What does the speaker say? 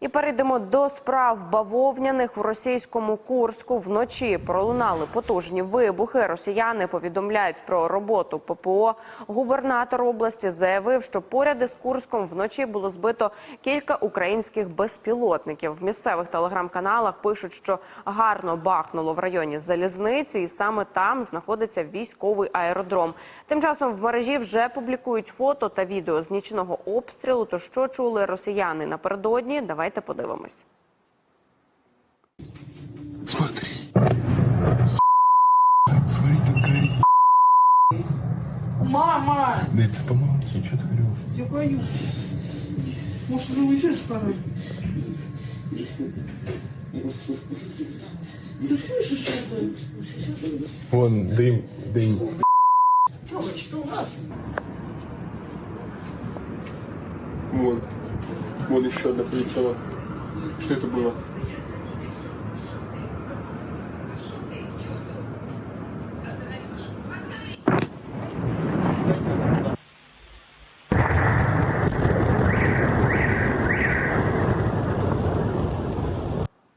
І перейдемо до справ бавовняних у російському Курську. Вночі пролунали потужні вибухи. Росіяни повідомляють про роботу ППО. Губернатор області заявив, що поряд із Курском вночі було збито кілька українських безпілотників. В місцевих телеграм-каналах пишуть, що гарно бахнуло в районі залізниці, і саме там знаходиться військовий аеродром. Тим часом в мережі вже публікують фото та відео з нічного обстрілу. То що чули росіяни напередодні? Давайте подивимось. Смотри. Смотри, там горит. Мама! Да это помолчи, что ты орешь? Я боюсь. Может, уже уезжать пора? Ты слышишь это? Вон, дым, дым. Тёма, что у нас? Вон. Вон еще одна полетела. Что это было?